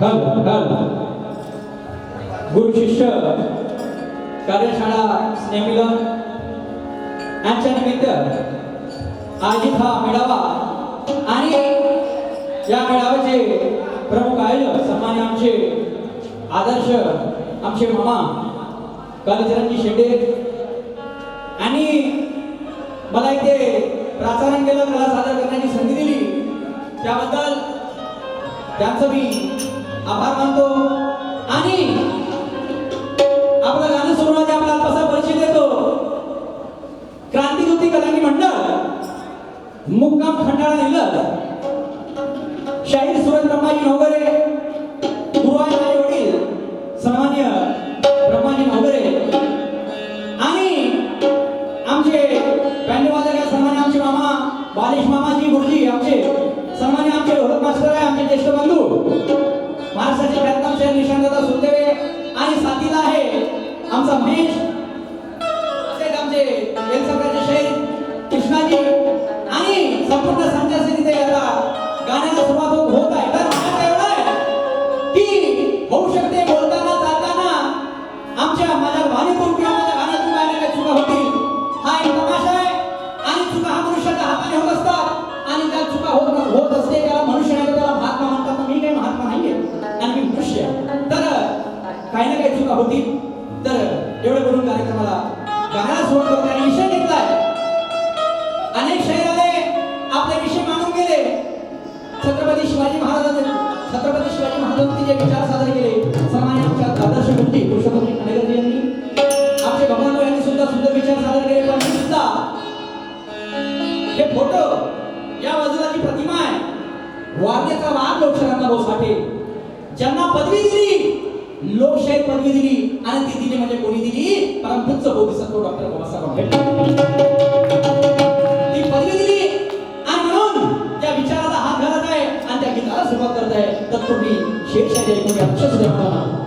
हल हल गुरु शिष्य कार्यशाळा स्नेहमिलन यांच्या निमित्त आयोजित हा मेळावा आणि या मेळाव्याचे प्रमुख आयोजक सन्मान्य आमचे आदर्श आमचे मामा कालचरणजी शेंडे आणि मला इथे प्राचारंगेला मला सादर करण्याची संधी दिली. त्याबद्दल त्यांचं मी आभार मानतो. आणि आपलं गाणं सुरू आपला कसा परिचय देतो? क्रांतिकृती कलानी मंडळ मुक्काम खंडाळा नेलं शाहीर सुरेंद्रमाई वेलसरकाचे शहीर कृष्णाजी आणि संपूर्ण संचासनीचे आता गाण्याला सुरुवात होत आहे. तर मला होऊ शकते बोलताना चालताना आमच्या माझ्या वाणीतून किंवा माझ्या गाण्याला चुका होतील. हा एक तमाशा आणि चुका हा मनुष्याच्या हाताने होत असतात आणि त्या चुका होत फोटो या वजनाची प्रतिमा आहे. वारण्याचा वाद लोकशाहीला भाऊ साठे ज्यांना पदवी दिली लोकशाही पदवी दिली आणि ती दिली म्हणजे कोणी दिली? परमपूज्य बोधिसत्व डॉक्टर बाबासाहेब आंबेडकर. ती पदवी दिली आणि म्हणून त्या विचाराला हात घालत आहे आणि त्या गीताला सुरुवात करत आहे. तर तुम्ही शिक्षा द्या कोणी अक्षर सुद्धा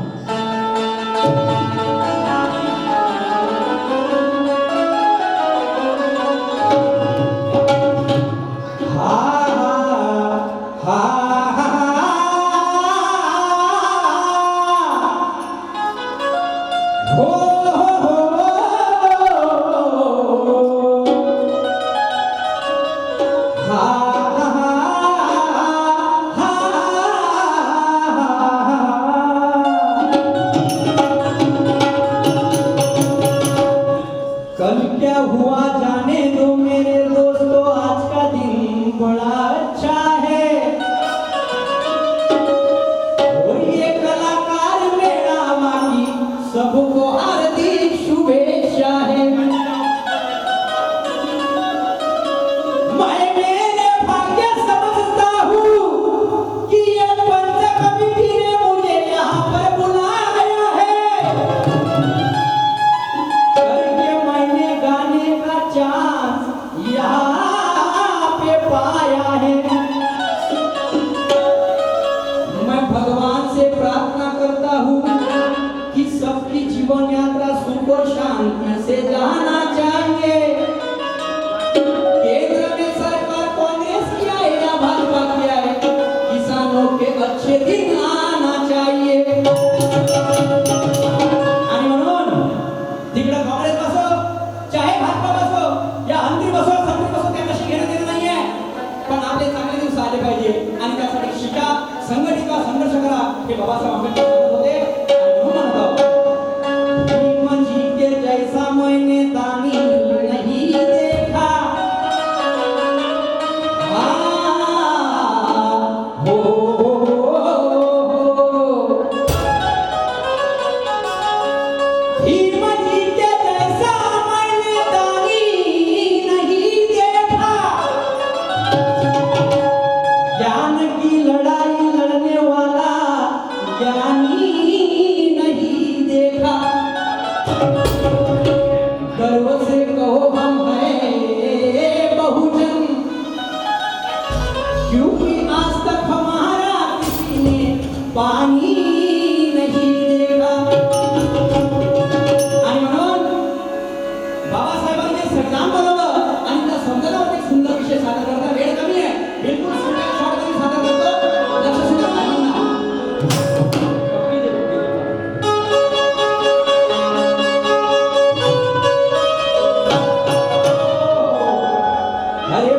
Yeah,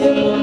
yeah, yeah.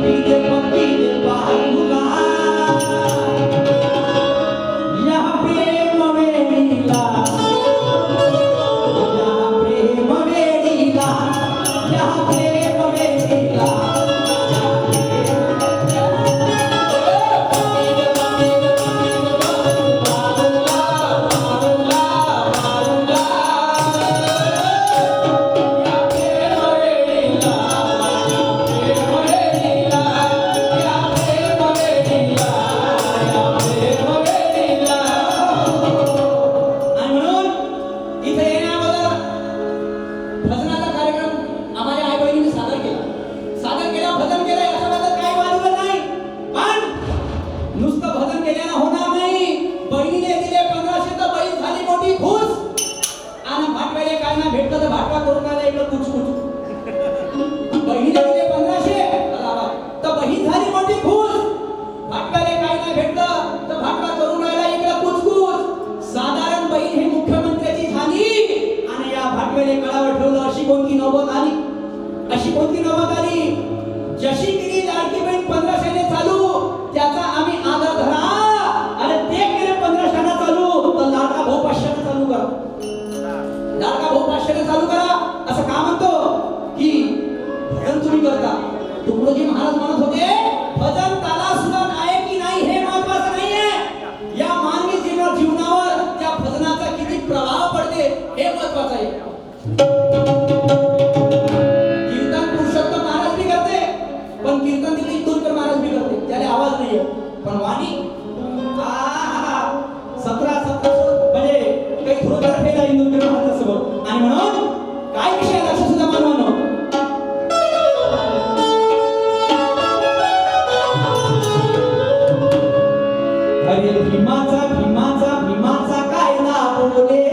अरे भीमाचा भीमाचा भीमाचा कायदा बोले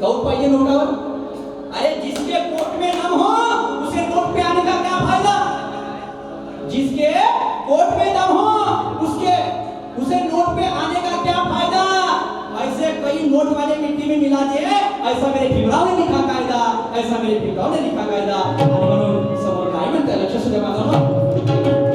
गौर पाइए नोटा अरे जिसके कोर्ट में दम हो, उसे कोर्ट पे आने का क्या फ़ायदा? जिसके कोर्ट में दम हो, उसके, उसे नोट पे आने का क्या फ़ायदा? ऐसे कई नोट वाले मिट्टी में मिला दिए, ऐसा मेरे भीमराव ने लिखा कायदा, ऐसा मेरे भीमराव ने लिखा कायदा। समोर काय म्हणताय लक्ष सुद्धा माझं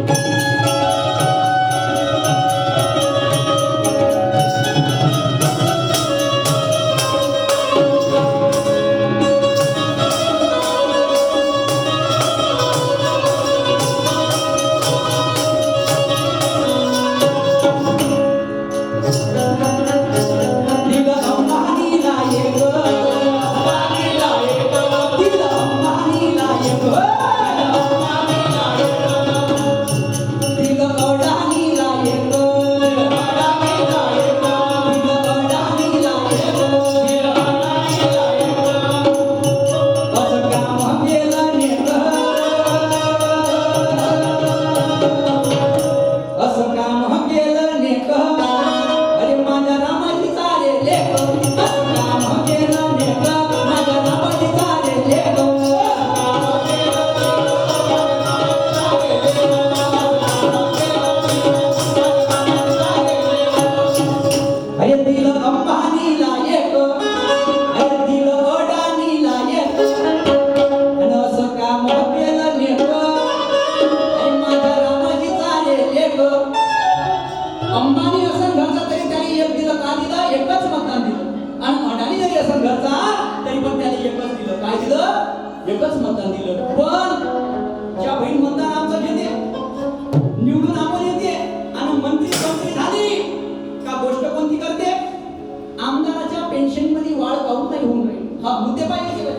हा मुद्दे पाहिजे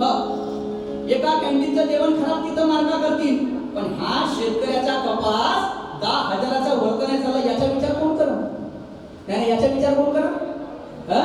हा. एका कॅन्टीनचं जेवण खराब तिथं मार्गा करतील. पण हा शेतकऱ्याचा कपास दहा हजाराचा वर्ग नाही झाला याचा विचार कोण करा नाही याचा विचार कोण करा हा?